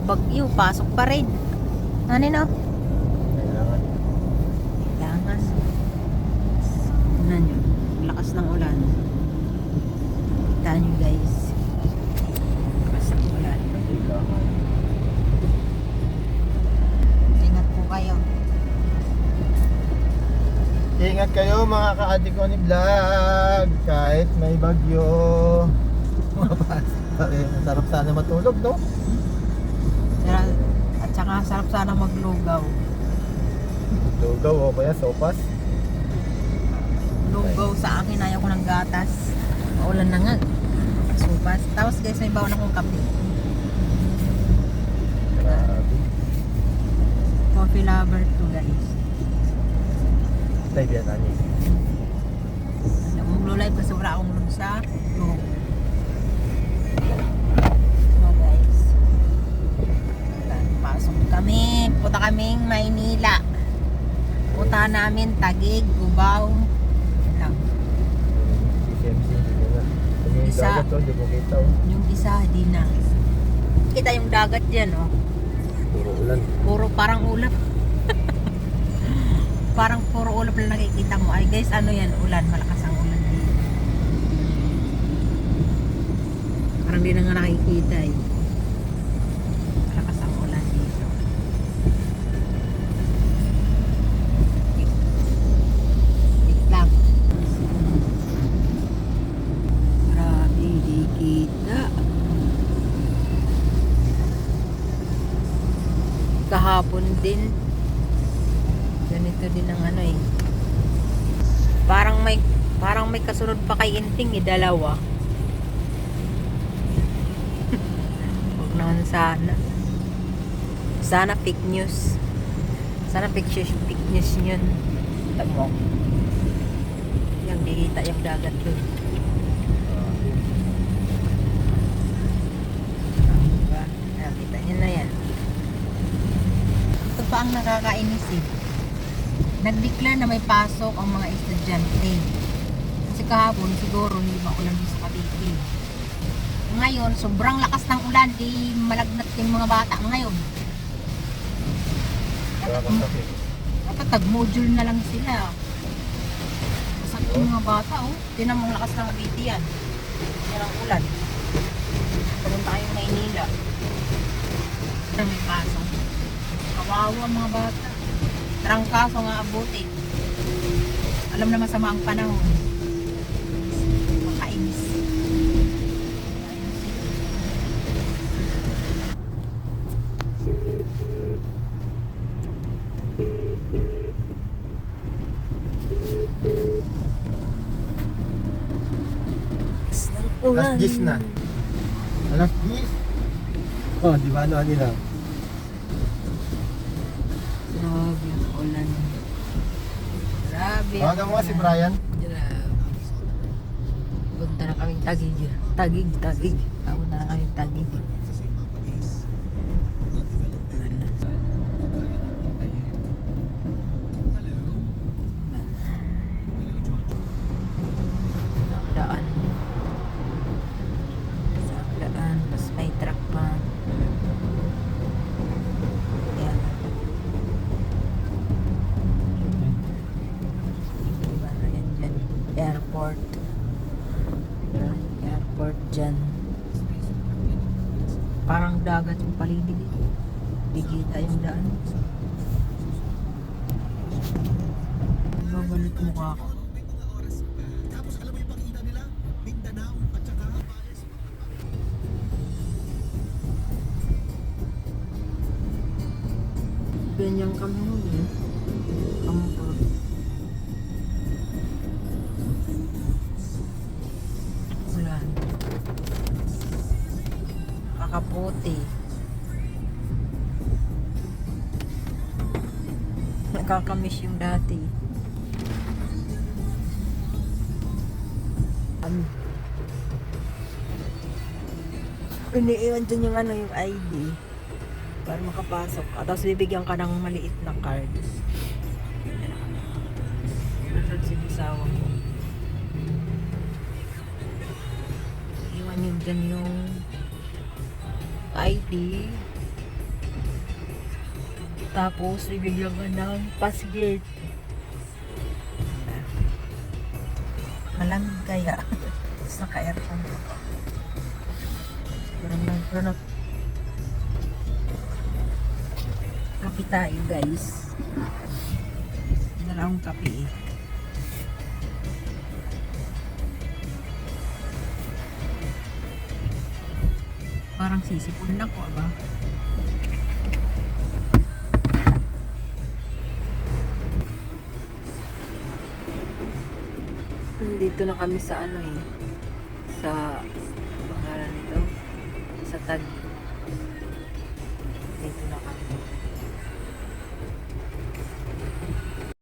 bagyo, pasok pa rin. Ano no? Kailangan. Kailangan. Nyo. Lakas ng ulan. Kita nyo guys. Lakas ng ulan. Kailangan. Ingat po kayo. Ingat kayo mga ka-ate ko ni Vlog. Kahit may bagyo. Masarap sana matulog, no? At saka sarap sana maglugaw. Lugaw o kaya sopas. Lugaw sa akin, ayaw ko ng gatas. Maulan na nga. Supas. Tapos guys, may bawon akong kape. Grabe. Coffee lover to guys. Tayo yan, ani. Maglulay pa sobra akong lun sa kaming Maynila. Punta namin Tagig, yung Isa. kita. oh. Yung isa, di na. Kita yung dagat dyan, oh. Puro ulan. Puro parang ulap. parang puro ulap na nakikita mo. Ay guys, ano yan? Ulan. Malakas ang ulan dito. Parang di na nga nakikita eh. Malakas ang ulan dito. Wait lang. Grabe, di kita. Kahapon din. Ganito din ang ano eh. Parang may parang may kasunod pa kay Inting eh dalawa. Huwag naman sana. Sana fake news. Sana fake news, fake news yun. Tamo yung kikita yung dagat yun diba? nakita nyo na yan ito pa ang nakakainis eh. Nag-declare na may pasok ang mga estudyante. Kasi kahapon siguro hindi maulan sa Cavite. Ngayon, sobrang lakas ng ulan, di malagnat yung mga bata ngayon. Dapat tag-module na lang sila. Masakit yung mga bata, oh. Tinan mo ang lakas ng Cavite yan. Yan ang ulan. Pumunta kayong Maynila. Na may pasok. Kawawa ang mga bata. Trangkaso nga abutin. Alam na masama ang panahon. Makainis. Alas 10 na. Alas 10? Oh, di ba ano nila? Grabe ang ulan. Grabe. Tawagan mo si. Brian. Grabe. Punta na kaming tagig. Tagig, tagig. Punta na kaming tagig. Daan. Sa daan. Tapos may truck pa. Yan. Diba na yan dyan? Airport. Airport dyan. Parang dagat yung paligid eh. Bigita yung daan. Babalik mukha ko. Ganyan kami nun eh. Kampag. Kakaputi. Nakakamiss yung dati. Ano? Iniiwan dyan yung ano, yung ID. Para makapasok ka. Tapos bibigyan ka ng maliit na card. Nandun si bisawa ko. Iwan yung dyan yung ID. Tapos, bibigyan ka ng pass gate. Malamig kaya. Tapos naka-aircon ko. Pero na, pero na, kape tayo guys. Dalawang kape eh. Parang sisipon lang ko, aba. Dito na kami sa ano eh. Sa pangalan nito. Sa tag. Dito na kami.